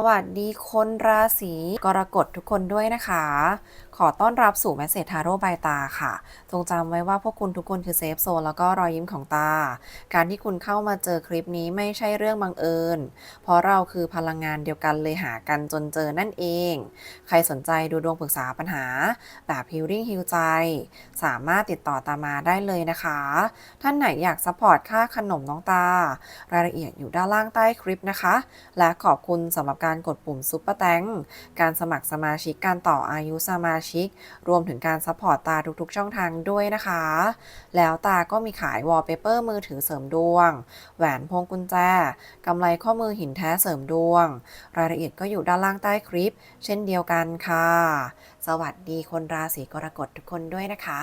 สวัสดีคนราศีกรกฎทุกคนด้วยนะคะ ขอต้อนรับสู่แมสเซจทาโร่บายตาค่ะ จงจำไว้ว่าพวกคุณทุกคนคือเซฟโซนแล้วก็รอยยิ้มของตา การที่คุณเข้ามาเจอคลิปนี้ไม่ใช่เรื่องบังเอิญ เพราะเราคือพลังงานเดียวกันเลยหากันจนเจอนั่นเอง ใครสนใจดูดวงปรึกษาปัญหา แบบฮิลลิ่งฮิลใจ สามารถติดต่อตามาได้เลยนะคะ ท่านไหนอยากซัพพอร์ตค่าขนมน้องตา รายละเอียดอยู่ด้านล่างใต้คลิปนะคะ และขอบคุณสำหรับการกดปุ่มซุปเปอร์แตงการสมัครสมาชิกการต่ออายุสมาชิก รวมถึงการซัพพอร์ตตาทุกๆ ช่องทางด้วยนะคะ แล้วตาก็มีขายวอลเปเปอร์มือถือเสริมดวง แหวนพวงกุญแจกำไรข้อมือหินแท้เสริมดวง รายละเอียดก็อยู่ด้านล่างใต้คลิป เช่นเดียวกันค่ะ สวัสดีคนราศีกรกฎทุกคนด้วยนะคะ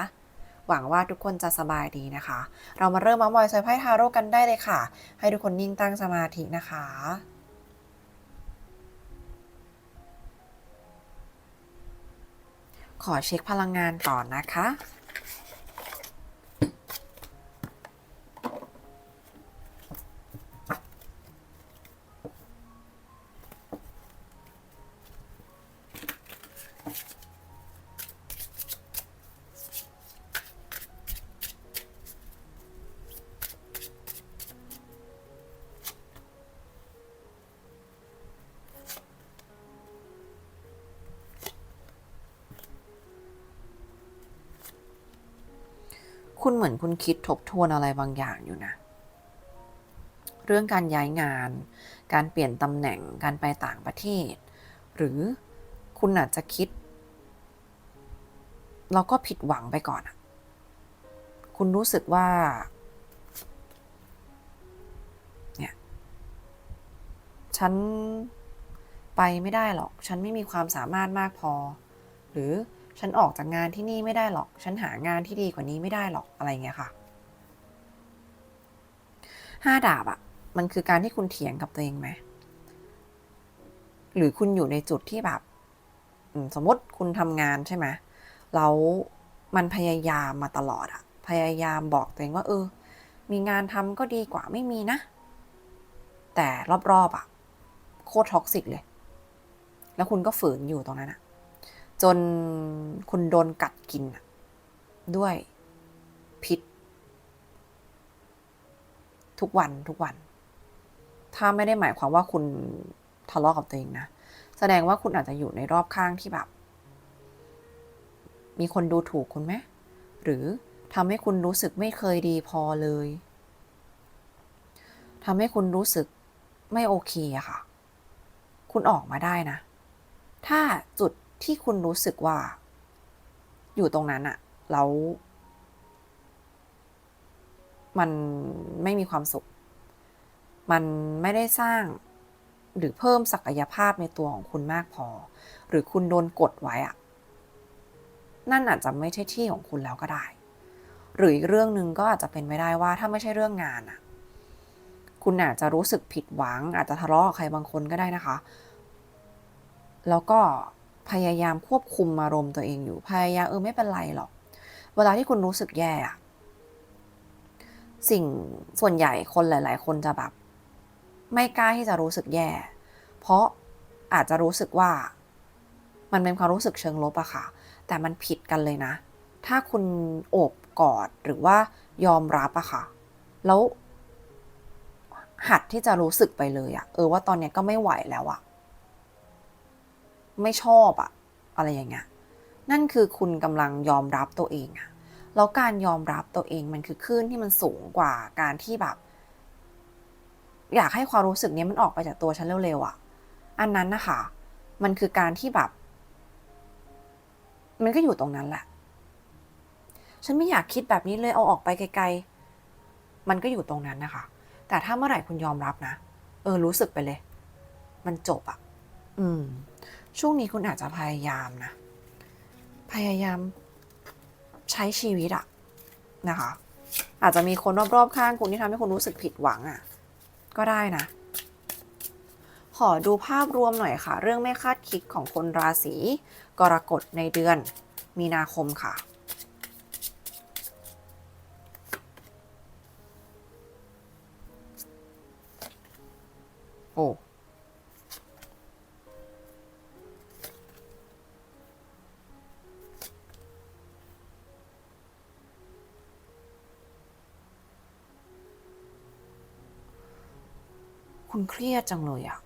หวังว่าทุกคนจะสบายดีนะคะ เรามาเริ่มมามอยซอยไพ่ทาโร่กันได้เลยค่ะ ให้ทุกคนนิ่งตั้งสมาธินะคะ ขอเช็คพลังงานก่อนนะคะ คุณเหมือนคุณคิดทบทวนอะไรบางอย่างอยู่นะ เรื่องการย้ายงาน การเปลี่ยนตำแหน่ง การไปต่างประเทศ หรือคุณอาจจะคิดเราก็ผิดหวังไปก่อนอะคุณรู้สึกว่า เนี่ย ฉันไปไม่ได้หรอก ฉันไม่มีความสามารถมากพอ หรือ ฉันออกจากงานที่นี่ไม่ได้หรอก ฉันหางานที่ดีกว่านี้ไม่ได้หรอกอะไรเงี้ยค่ะห้าดาบอะมันคือการที่คุณเถียงกับตัวเองไหมหรือคุณอยู่ในจุดที่แบบสมมติคุณทำงานใช่ไหมแล้วมันพยายามมาตลอดอะพยายามบอกตัวเองว่า เออ มีงานทำก็ดีกว่าไม่มีนะ แต่รอบๆอะโคตรท็อกซิกเลย แล้วคุณก็ฝืนอยู่ตรงนั้นอะ จนคุณโดนกัดกินด้วยพิษ ทุกวันทุกวัน ถ้าไม่ได้หมายความว่าคุณทะเลาะกับตัวเองนะ แสดงว่าคุณอาจจะอยู่ในรอบข้างที่แบบ มีคนดูถูกคุณไหมหรือทำให้คุณรู้สึกไม่เคยดีพอเลยทำให้คุณรู้สึกไม่โอเคอะค่ะ คุณออกมาได้นะ ถ้าจุด ที่คุณรู้สึกว่า อยู่ตรงนั้นอะแล้วมันไม่มีความสุข มันไม่ได้สร้างหรือเพิ่มศักยภาพในตัวของคุณมากพอ หรือคุณโดนกดไว้อะนั่นอาจจะไม่ใช่ที่ของคุณแล้วก็ได้ หรืออีกเรื่องหนึ่งก็อาจจะเป็นไม่ได้ว่าถ้าไม่ใช่เรื่องงานอะคุณอาจจะรู้สึกผิดหวัง อาจจะทะเลาะกับใครบางคนก็ได้นะคะ แล้วก็ พยายามควบคุมอารมณ์ตัวเองอยู่ พยายามเออไม่เป็นไรหรอก เวลาที่คุณรู้สึกแย่อะสิ่งส่วนใหญ่คนหลาย ๆ คนจะแบบ ไม่กล้าที่จะรู้สึกแย่ เพราะอาจจะรู้สึกว่า มันเป็นความรู้สึกเชิงลบอะค่ะ แต่มันผิดกันเลยนะ ถ้าคุณโอบกอดหรือว่ายอมรับอะค่ะ แล้วหัดที่จะรู้สึกไปเลยอะเออว่าตอนนี้ก็ไม่ไหวแล้วอะ ไม่ชอบอะอะไรอย่างเงี้ยนั่นคือคุณกำลังยอมรับตัวเองอะแล้วการยอมรับตัวเองมันคือคลื่นที่มันสูงกว่าการที่แบบ อยากให้ความรู้สึกนี้มันออกไปจากตัวฉันเร็วๆอะอันนั้นนะคะมันคือการที่แบบ มันก็อยู่ตรงนั้นแหละ ฉันไม่อยากคิดแบบนี้เลยเอาออกไปไกล ๆ มันก็อยู่ตรงนั้นนะคะ แต่ถ้าเมื่อไหร่คุณยอมรับนะ เออรู้สึกไปเลย มันจบอะอืม ช่วงนี้คุณอาจจะพยายามนะ พยายามใช้ชีวิตอะนะคะ อาจจะมีคนรอบๆข้างคุณที่ทำให้คุณรู้สึกผิดหวังอะก็ได้นะ ขอดูภาพรวมหน่อยค่ะ เรื่องไม่คาดคิดของคนราศีกรกฎในเดือนมีนาคมค่ะโอ้ คุณเครียดจังเลยอะ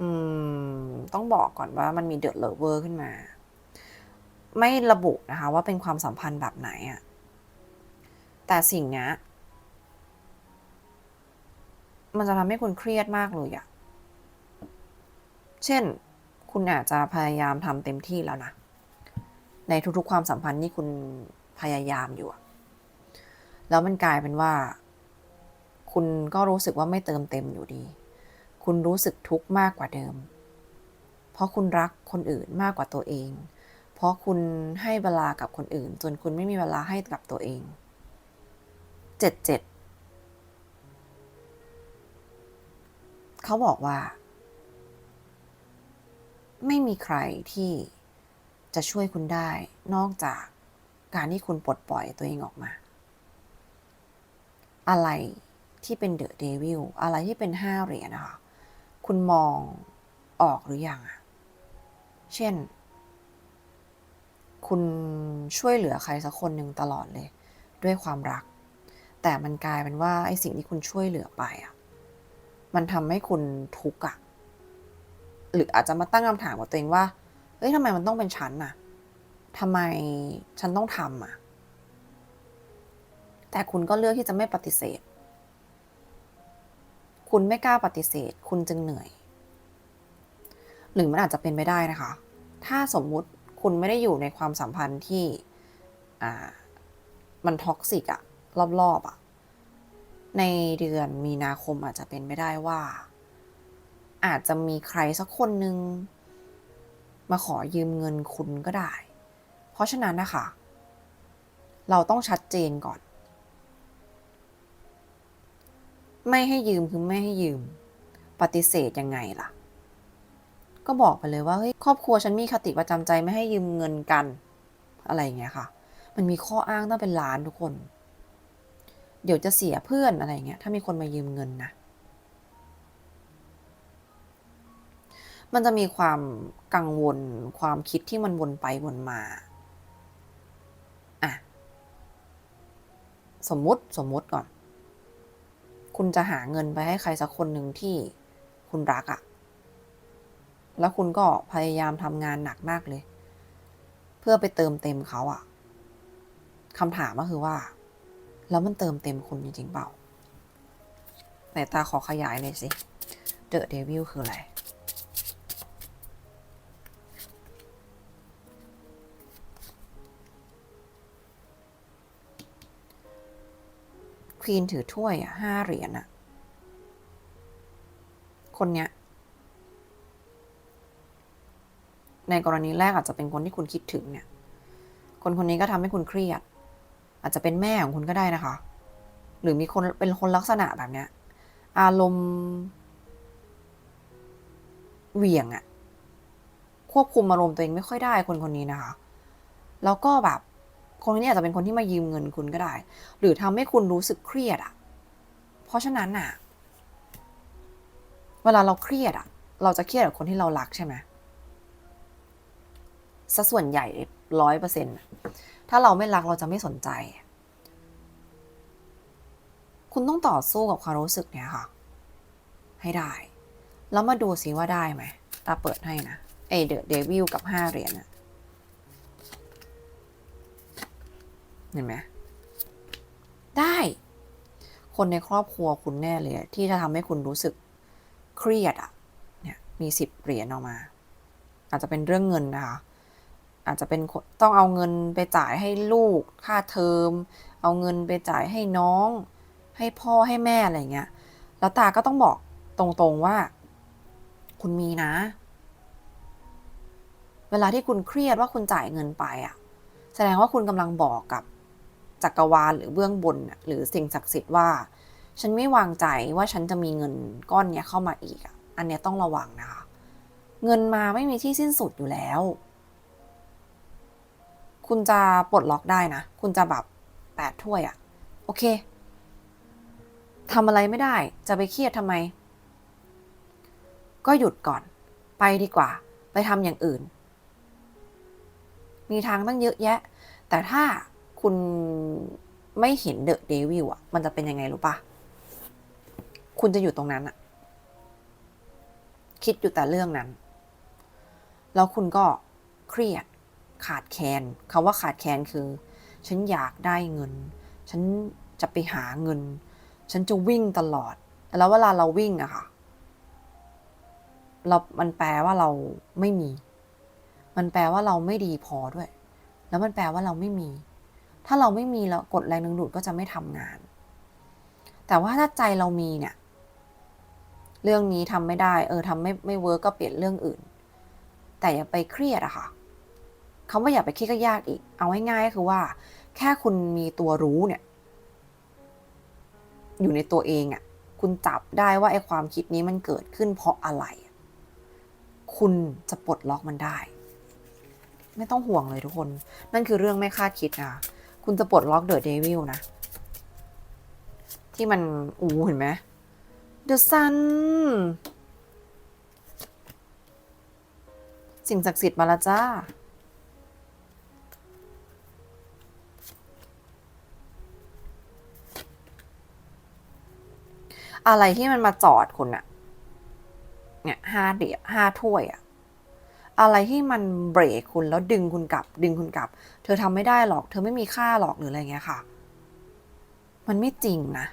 อืม ต้องบอกก่อนว่ามันมีเดอะเลเวอร์ขึ้นมา ไม่ระบุนะคะว่าเป็นความสัมพันธ์แบบไหนอะแต่สิ่งเนี้ยมันจะทำให้คุณเครียดมากเลยอะเช่น คุณอาจจะพยายามทำเต็มที่แล้วนะ ในทุกๆความสัมพันธ์ที่คุณพยายามอยู่ แล้วมันกลายเป็นว่า คุณก็รู้สึกว่าไม่เติมเต็มอยู่ดี คุณรู้สึกทุกข์มากกว่าเดิม เพราะคุณรักคนอื่นมากกว่าตัวเอง เพราะคุณให้เวลากับคนอื่น จนคุณไม่มีเวลาให้กับตัวเองเจ็ดเจ็ดเขาบอกว่า ไม่มีใครที่จะช่วยคุณได้นอกจากการที่คุณปลดปล่อยตัวเองออกมา อะไร ที่เป็นเดอะเดวิลอะไรที่เป็นห้าเหรียญนะคะ คุณมองออกหรือยังอะเช่น คุณช่วยเหลือใครสักคนหนึ่งตลอดเลย ด้วยความรัก แต่มันกลายเป็นว่าไอ้สิ่งที่คุณช่วยเหลือไปอะมันทำให้คุณทุกข์อะหรืออาจจะมาตั้งคำถามกับตัวเองว่าเอ้ยทำไมมันต้องเป็นฉันน่ะทำไมฉันต้องทำอะ แต่คุณก็เลือกที่จะไม่ปฏิเสธ คุณไม่กล้าปฏิเสธ คุณจึงเหนื่อย หรือมันอาจจะเป็นไปได้นะคะ ถ้าสมมุติคุณไม่ได้อยู่ในความสัมพันธ์ที่มันท็อกซิกอะรอบๆอะในเดือนมีนาคมอาจจะเป็นไปได้ว่า อาจจะมีใครสักคนหนึ่งมาขอยืมเงินคุณก็ได้ เพราะฉะนั้นนะคะ เราต้องชัดเจนก่อน ไม่ให้ยืมคือไม่ให้ยืม ปฏิเสธยังไงล่ะ ก็บอกไปเลยว่าเฮ้ยครอบครัวฉันมีคติประจำใจไม่ให้ยืมเงินกัน อะไรอย่างเงี้ยค่ะ มันมีข้ออ้างตั้งเป็นล้านทุกคน เดี๋ยวจะเสียเพื่อนอะไรเงี้ย ถ้ามีคนมายืมเงินนะ มันจะมีความกังวลความคิดที่มันวนไปวนมาอะสมมุติสมมุติก่อน คุณจะหาเงินไปให้ใครสักคนหนึ่งที่คุณรักอะแล้วคุณก็พยายามทำงานหนักมากเลย เพื่อไปเติมเต็มเขาอะ่ะคำถามก็คือว่า แล้วมันเติมเต็มคุณจริงๆเปล่าไหนตาขอขยายหน่อยสิเดอะเดวิลคืออะไร ควีนถือถ้วยอะห้าเหรียญอะ คนเนี้ย ในกรณีแรกอาจจะเป็นคนที่คุณคิดถึงเนี่ย คนคนนี้ก็ทำให้คุณเครียด อาจจะเป็นแม่ของคุณก็ได้นะคะ หรือมีคนเป็นคนลักษณะแบบเนี้ย อารมณ์เหวี่ยงอะควบคุมอารมณ์ตัวเองไม่ค่อยได้คนคนนี้นะคะ แล้วก็แบบ คนนี้อาจจะเป็นคนที่มายืมเงินคุณก็ได้ หรือทำให้คุณรู้สึกเครียดอะเพราะฉะนั้นอะเวลาเราเครียดอะเราจะเครียดกับคนที่เรารักใช่ไหมซะส่วนใหญ่ร้อยเปอร์เซ็นต์ถ้าเราไม่รักเราจะไม่สนใจ คุณต้องต่อสู้กับความรู้สึกเนี่ยค่ะ ให้ได้ แล้วมาดูซิว่าได้ไหมตาเปิดให้นะ เอเดอะเดวิลกับห้าเหรียญอะ เห็นไหมได้ คนในครอบครัวคุณแน่เลยที่จะทำให้คุณรู้สึกเครียดอะเนี่ยมีสิบเหรียญออกมา อาจจะเป็นเรื่องเงินนะคะ อาจจะเป็นคนต้องเอาเงินไปจ่ายให้ลูกค่าเทอม เอาเงินไปจ่ายให้น้อง ให้พ่อให้แม่อะไรเงี้ย แล้วตาก็ต้องบอกตรงๆว่า คุณมีนะ เวลาที่คุณเครียดว่าคุณจ่ายเงินไปอะแสดงว่าคุณกำลังบอกกับ จักรวาลหรือเบื้องบนหรือสิ่งศักดิ์สิทธิ์ว่า ฉันไม่วางใจว่าฉันจะมีเงินก้อนเนี้ยเข้ามาอีกอะอันเนี้ยต้องระวังนะคะ เงินมาไม่มีที่สิ้นสุดอยู่แล้ว คุณจะปลดล็อกได้นะ คุณจะแบบแปดถ้วยอะโอเคทำอะไรไม่ได้ จะไปเครียดทำไม ก็หยุดก่อน ไปดีกว่า ไปทำอย่างอื่น มีทางตั้งเยอะแยะ แต่ถ้า คุณไม่เห็นเดอะเดวิลอะมันจะเป็นยังไงรู้ปะคุณจะอยู่ตรงนั้นอะคิดอยู่แต่เรื่องนั้น แล้วคุณก็เครียดขาดแคลนคำว่าขาดแคลนคือ ฉันอยากได้เงิน ฉันจะไปหาเงิน ฉันจะวิ่งตลอด แล้วเวลาเราวิ่งอะค่ะ เรา มันแปลว่าเราไม่มี มันแปลว่าเราไม่ดีพอด้วย แล้วมันแปลว่าเราไม่มี ถ้าเราไม่มีแล้วกดแรงดึงดูดก็จะไม่ทำงาน แต่ว่าถ้าใจเรามีเนี่ย เรื่องนี้ทำไม่ได้ เออทำไม่ไม่เวิร์กก็เปลี่ยนเรื่องอื่น แต่อย่าไปเครียดอะค่ะคำว่าอย่าไปคิดก็ยากอีก เอาง่ายๆก็คือว่า แค่คุณมีตัวรู้เนี่ย อยู่ในตัวเองอะคุณจับได้ว่าไอ้ความคิดนี้มันเกิดขึ้นเพราะอะไร คุณจะปลดล็อกมันได้ ไม่ต้องห่วงเลยทุกคน นั่นคือเรื่องไม่คาดคิดนะ คุณจะปลดล็อกเดอะเดวิลนะ ที่มัน อู้เห็นไหม The Sun สิ่งศักดิ์สิทธิ์มาล้วจ้า อะไรที่มันมาจอดคุณอะเนี่ยห้าเดียห้าถ้วยอะ อะไรที่มันเบรกคุณแล้วดึงคุณกลับ ดึงคุณกลับ เธอทำไม่ได้หรอก เธอไม่มีค่าหรอกหรืออะไรเงี้ยค่ะ มันไม่จริงนะ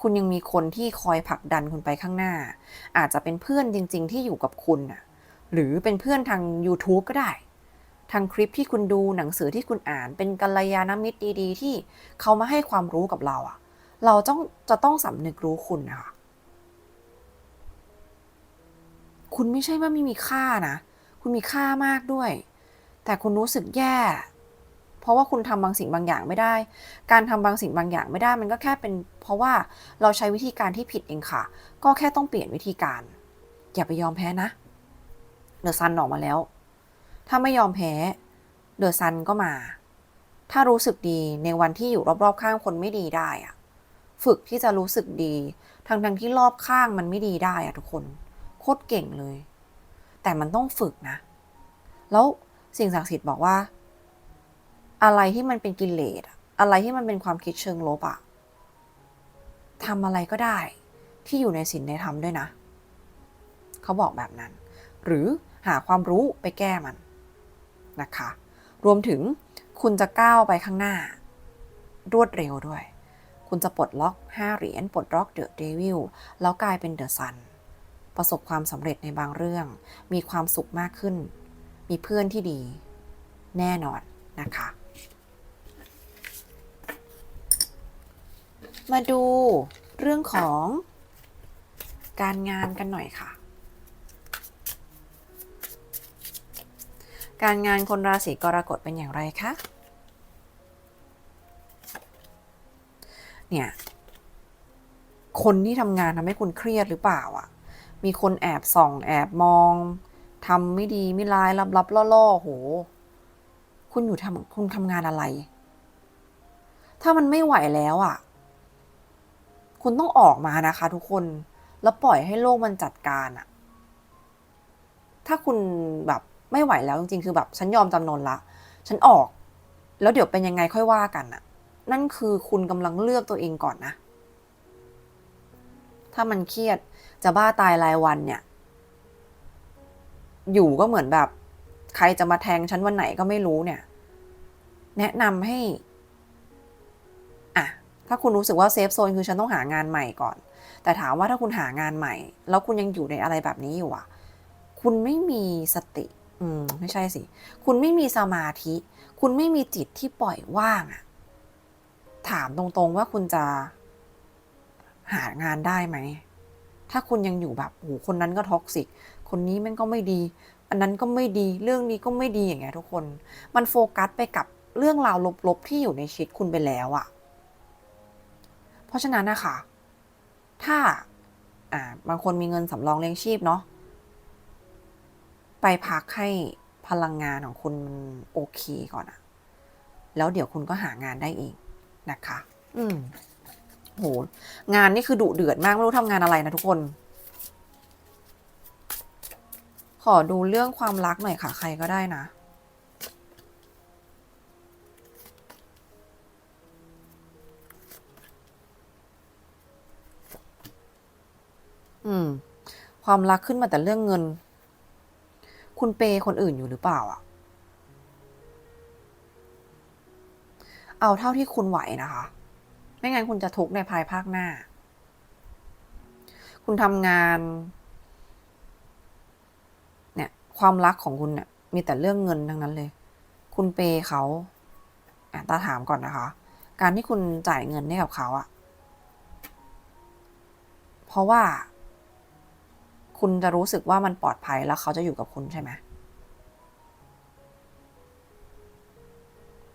คุณยังมีคนที่คอยผลักดันคุณไปข้างหน้า อาจจะเป็นเพื่อนจริง ๆ ที่อยู่กับคุณน่ะ หรือเป็นเพื่อนทาง YouTube ก็ได้ ทางคลิปที่คุณดูหนังสือที่คุณอ่าน เป็นกัลยาณมิตรดี ๆ ที่เขามาให้ความรู้กับเราอะเราต้องจะต้องสำนึกรู้คุณนะคะ คุณไม่ใช่ว่าไม่มีค่านะ คุณมีค่ามากด้วย แต่คุณรู้สึกแย่ เพราะว่าคุณทำบางสิ่งบางอย่างไม่ได้ การทำบางสิ่งบางอย่างไม่ได้ มันก็แค่เป็น เพราะว่าเราใช้วิธีการที่ผิดเองค่ะ ก็แค่ต้องเปลี่ยนวิธีการ อย่าไปยอมแพ้นะ เดอะซันออกมาแล้ว ถ้าไม่ยอมแพ้ เดอะซันก็มา ถ้ารู้สึกดีในวันที่อยู่รอบๆข้างคนไม่ดีได้อะฝึกที่จะรู้สึกดี ทั้งๆที่รอบข้างมันไม่ดีได้อะทุกคน โคตรเก่งเลย แต่มันต้องฝึกนะ แล้วสิ่งศักดิ์สิทธิ์บอกว่า อะไรที่มันเป็นกิเลสอะอะไรที่มันเป็นความคิดเชิงลบอะทำอะไรก็ได้ที่อยู่ในศีลในธรรมด้วยนะ เขาบอกแบบนั้น หรือหาความรู้ไปแก้มันนะคะ รวมถึงคุณจะก้าวไปข้างหน้า รวดเร็วด้วย คุณจะปลดล็อก 5 เหรียญปลดล็อกเดอะเดวิลแล้วกลายเป็นเดอะซัน ประสบความสำเร็จในบางเรื่อง มีความสุขมากขึ้น มีเพื่อนที่ดี แน่นอนนะคะ มาดูเรื่องของการงานกันหน่อยค่ะ การงานคนราศีกรกฎเป็นอย่างไรคะ เนี่ย คนที่ทำงานทำให้คุณเครียดหรือเปล่าอะ มีคนแอบส่อง แอบมองทำไม่ดีไม่ร้ายลับลับๆล่อๆโห คุณอยู่ทำคุณทำงานอะไร ถ้ามันไม่ไหวแล้วอะ คุณต้องออกมานะคะทุกคน แล้วปล่อยให้โลกมันจัดการอะถ้าคุณแบบไม่ไหวแล้วจริงๆคือแบบฉันยอมจำนนละ ฉันออก แล้วเดี๋ยวเป็นยังไงค่อยว่ากันอะนั่นคือคุณกำลังเลือกตัวเองก่อนนะ ถ้ามันเครียดจะบ้าตายรายวันเนี่ย อยู่ก็เหมือนแบบ ใครจะมาแทงฉันวันไหนก็ไม่รู้เนี่ย แนะนำให้อะถ้าคุณรู้สึกว่าเซฟโซนคือฉันต้องหางานใหม่ก่อน แต่ถามว่าถ้าคุณหางานใหม่ แล้วคุณยังอยู่ในอะไรแบบนี้อยู่อะ คุณไม่มีสติ อืม ไม่ใช่สิ คุณไม่มีสมาธิ คุณไม่มีจิตที่ปล่อยว่างอะ ถามตรงๆว่าคุณจะ หางานได้ไหม ถ้าคุณยังอยู่แบบโอ้โหคนนั้นก็ท็อกซิก คนนี้แม่งก็ไม่ดี อันนั้นก็ไม่ดี เรื่องนี้ก็ไม่ดีอย่างเงี้ยทุกคน มันโฟกัสไปกับเรื่องราวลบๆที่อยู่ในชีวิตคุณไปแล้วอะเพราะฉะนั้นนะคะ ถ้า อ่า บางคนมีเงินสำรองเลี้ยงชีพเนาะ ไปพักให้พลังงานของคุณโอเคก่อนอะแล้วเดี๋ยวคุณก็หางานได้เองนะคะ อืม โหงานนี่คือดุเดือดมาก ไม่รู้ทำงานอะไรนะทุกคน ขอดูเรื่องความรักหน่อยค่ะ ใครก็ได้นะ อืม ความรักขึ้นมาแต่เรื่องเงิน คุณเปย์คนอื่นอยู่หรือเปล่าอะ เอาเท่าที่คุณไหวนะคะ ไม่งั้นคุณจะทุกข์ในภายภาคหน้า คุณทำงาน เนี่ย ความรักของคุณเนี่ย มีแต่เรื่องเงินทั้งนั้นเลย คุณเปย์เขาอะตาถามก่อนนะคะ การที่คุณจ่ายเงินให้กับเขาอะเพราะว่า คุณจะรู้สึกว่ามันปลอดภัยแล้วเขาจะอยู่กับคุณใช่ไหม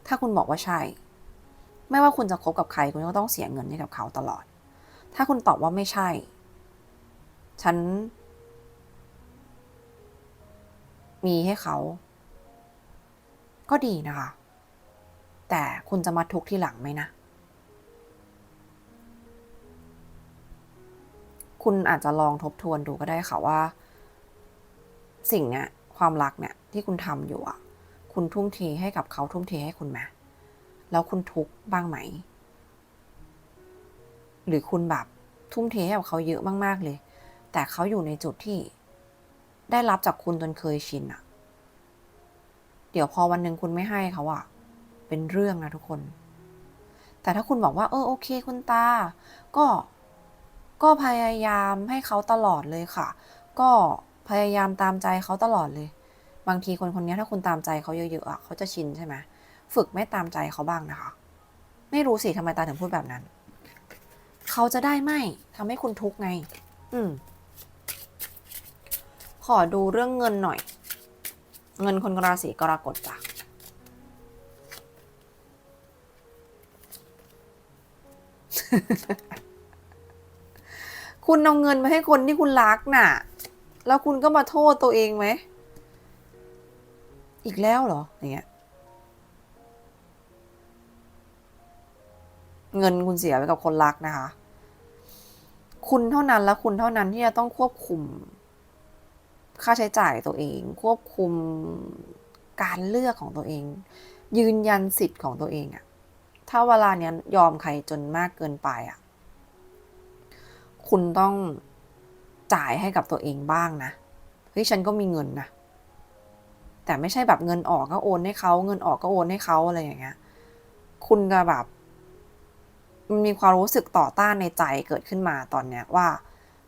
ถ้าคุณบอกว่าใช่ ไม่ว่าคุณจะคบกับใครคุณก็ต้องเสียเงินให้กับเขาตลอด ถ้าคุณตอบว่าไม่ใช่ ฉัน มีให้เขา ก็ดีนะคะ แต่คุณจะมาทุกข์ที่หลังไหมนะ คุณอาจจะลองทบทวนดูก็ได้ค่ะว่า สิ่งเนี้ยความรักเนี่ยที่คุณทำอยู่อะ คุณทุ่มเทให้กับเขาทุ่มเทให้คุณไหม แล้วคุณทุกข์บ้างไหม หรือคุณแบบทุ่มเทให้กับเขาเยอะมากๆเลย แต่เขาอยู่ในจุดที่ได้รับจากคุณจนเคยชินอะเดี๋ยวพอวันหนึ่งคุณไม่ให้เขาอะเป็นเรื่องนะทุกคน แต่ถ้าคุณบอกว่า เออโอเค คุณตา ก็ก็พยายามให้เขาตลอดเลยค่ะ ก็พยายามตามใจเขาตลอดเลย บางทีคนคนนี้ถ้าคุณตามใจเขาเยอะๆอะเขาจะชินใช่ไหม ฝึกไม่ตามใจเขาบ้างนะคะ ไม่รู้สิทำไมตาถึงพูดแบบนั้น เขาจะได้ไม่ทำให้คุณทุกข์ไง อืม ขอดูเรื่องเงินหน่อย เงินคนราศีกรกฎจ้ะคุณเอาเงินมาให้คนที่คุณรักน่ะ แล้วคุณก็มาโทษตัวเองไหม อีกแล้วเหรออย่างเงี้ย เงินคุณเสียไปกับคนรักนะคะ คุณเท่านั้นและคุณเท่านั้นที่จะต้องควบคุม ค่าใช้จ่ายตัวเอง ควบคุมการเลือกของตัวเอง ยืนยันสิทธิ์ของตัวเองอะถ้าเวลาเนี้ยยอมใครจนมากเกินไปอะคุณต้องจ่ายให้กับตัวเองบ้างนะเฮ้ยฉันก็มีเงินนะแต่ไม่ใช่แบบเงินออกก็โอนให้เขาเงินออกก็โอนให้เขาอะไรอย่างเงี้ย คุณจะแบบ มันมีความรู้สึกต่อต้านในใจเกิดขึ้นมาตอนเนี้ยว่า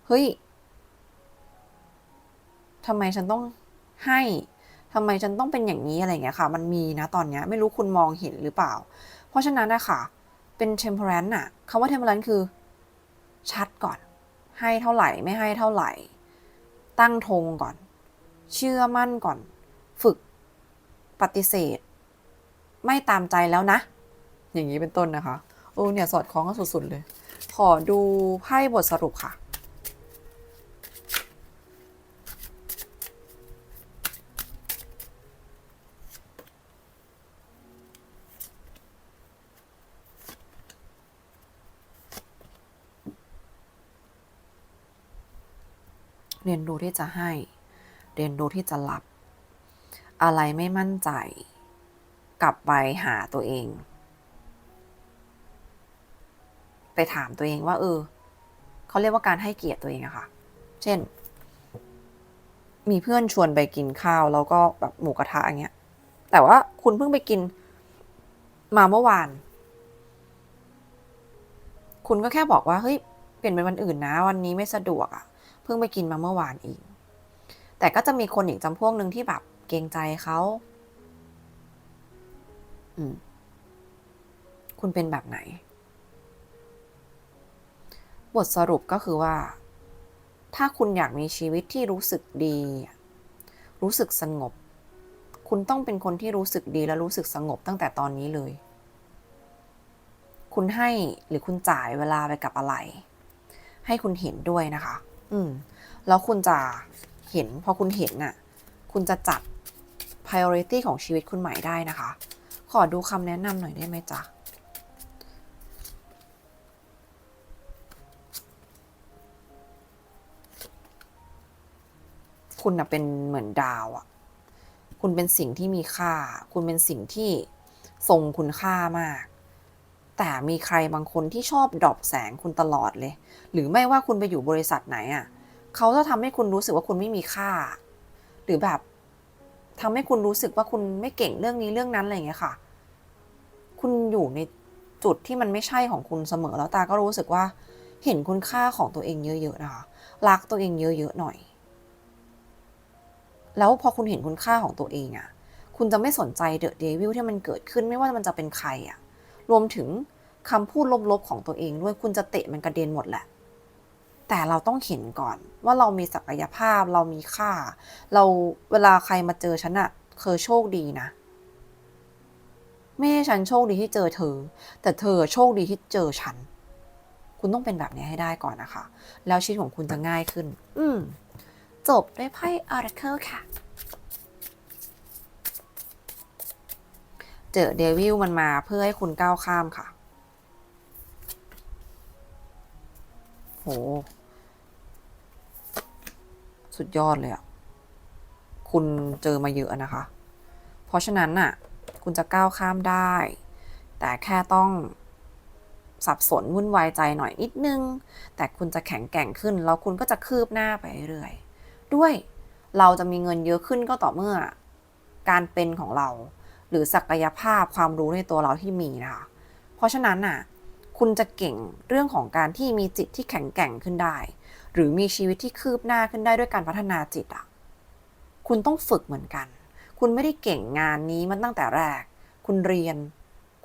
เฮ้ยทำไมฉันต้องให้ทำไมฉันต้องเป็นอย่างนี้อะไรเงี้ยค่ะ มันมีนะตอนเนี้ยไม่รู้คุณมองเห็นหรือเปล่า เพราะฉะนั้นนะคะเป็น temperance น่ะคำว่า temperance คือ ชัดก่อน ให้เท่าไหร่ไม่ให้เท่าไหร่ ตั้งธงก่อน เชื่อมั่นก่อน ฝึกปฏิเสธ ไม่ตามใจแล้วนะ อย่างนี้เป็นต้นนะคะ โอ้เนี่ย สอดคล้องกันสุดๆเลย ขอดูไพ่บทสรุปค่ะ เรียนรู้ที่จะให้ เรียนรู้ที่จะรับ อะไรไม่มั่นใจ กลับไปหาตัวเอง ไปถามตัวเองว่า เออเขาเรียกว่าการให้เกียรติตัวเองอะค่ะ เช่น มีเพื่อนชวนไปกินข้าวแล้วก็แบบหมูกระทะอย่างเงี้ย แต่ว่าคุณเพิ่งไปกินมาเมื่อวาน คุณก็แค่บอกว่าเฮ้ยเปลี่ยนเป็นวันอื่นนะ วันนี้ไม่สะดวกอะเพิ่งไปกินมาเมื่อวานเองแต่ก็จะมีคนอีกจำพวกหนึ่งที่แบบเกรงใจเขาอืมคุณเป็นแบบไหน บทสรุปก็คือว่า ถ้าคุณอยากมีชีวิตที่รู้สึกดี รู้สึกสงบ คุณต้องเป็นคนที่รู้สึกดีและรู้สึกสงบตั้งแต่ตอนนี้เลย คุณให้หรือคุณจ่ายเวลาไปกับอะไร ให้คุณเห็นด้วยนะคะ อืม แล้วคุณจะเห็นพอคุณเห็นน่ะ คุณจะจัด priority ของชีวิตคุณใหม่ได้นะคะ ขอดูคำแนะนำหน่อยได้ไหมจ๊ะ คุณนะเป็นเหมือนดาวอะคุณเป็นสิ่งที่มีค่า คุณเป็นสิ่งที่ทรงคุณค่ามาก แต่มีใครบางคนที่ชอบดรอปแสงคุณตลอดเลย หรือไม่ว่าคุณไปอยู่บริษัทไหนอะเขาจะทำให้คุณรู้สึกว่าคุณไม่มีค่า หรือแบบทำให้คุณรู้สึกว่าคุณไม่เก่งเรื่องนี้เรื่องนั้นอะไรอย่างเงี้ยค่ะ คุณอยู่ในจุดที่มันไม่ใช่ของคุณเสมอแล้วตาก็รู้สึกว่าเห็นคุณค่าของตัวเองเยอะๆนะคะ รักตัวเองเยอะๆหน่อย แล้วพอคุณเห็นคุณค่าของตัวเองอะคุณจะไม่สนใจเดอะเดวิลที่มันเกิดขึ้นไม่ว่ามันจะเป็นใครอะรวมถึงคำพูดลบๆของตัวเองด้วยคุณจะเตะมันกระเด็นหมดแหละ แต่เราต้องเห็นก่อนว่าเรามีศักยภาพเรามีค่า เราเวลาใครมาเจอฉันอะเคยโชคดีนะไม่ใช่ฉันโชคดีที่เจอเธอ แต่เธอโชคดีที่เจอฉัน คุณต้องเป็นแบบนี้ให้ได้ก่อนนะคะ แล้วชีวิตของคุณจะง่ายขึ้น อืม จบด้วยไพ่ Oracle ค่ะ เจอเดวิลมันมาเพื่อให้คุณก้าวข้ามค่ะ โห สุดยอดเลยอะคุณเจอมาเยอะนะคะ เพราะฉะนั้นน่ะ คุณจะก้าวข้ามได้ แต่แค่ต้องสับสนวุ่นวายใจหน่อยนิดนึง แต่คุณจะแข็งแกร่งขึ้น แล้วคุณก็จะคืบหน้าไปเรื่อยๆ ด้วย เราจะมีเงินเยอะขึ้นก็ต่อเมื่อ การเป็นของเรา หรือศักยภาพความรู้ในตัวเราที่มีนะคะเพราะฉะนั้นน่ะคุณจะเก่งเรื่องของการที่มีจิตที่แข็งแกร่งขึ้นได้ หรือมีชีวิตที่คืบหน้าขึ้นได้ด้วยการพัฒนาจิตอะคุณต้องฝึกเหมือนกัน คุณไม่ได้เก่งงานนี้มันตั้งแต่แรก คุณเรียน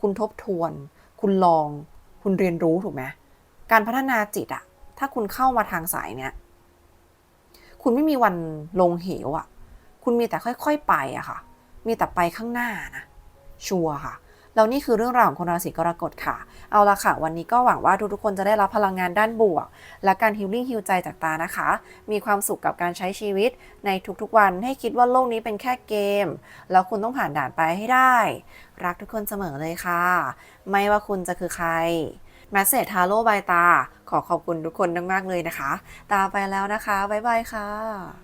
คุณทบทวน คุณลอง คุณเรียนรู้ถูกไหมการพัฒนาจิตอะถ้าคุณเข้ามาทางสายเนี้ย คุณไม่มีวันลงเหวอะคุณมีแต่ค่อย ๆ ไปอะค่ะ มีแต่ไปข้างหน้านะ ชัวร์ค่ะ แล้วนี่คือเรื่องราวของคนราศีกรกฎค่ะ เอาละค่ะ วันนี้ก็หวังว่าทุกๆคนจะได้รับพลังงานด้านบวก และการฮิลลิ่งฮิลใจจากตานะคะ มีความสุขกับการใช้ชีวิตในทุกๆวัน ให้คิดว่าโลกนี้เป็นแค่เกม แล้วคุณต้องผ่านด่านไปให้ได้ รักทุกคนเสมอเลยค่ะ ไม่ว่าคุณจะคือใคร แมสเซจทาโร่บายตา ขอขอบคุณทุกคนมากๆเลยนะคะ ตาไปแล้วนะคะ บ๊ายบายค่ะ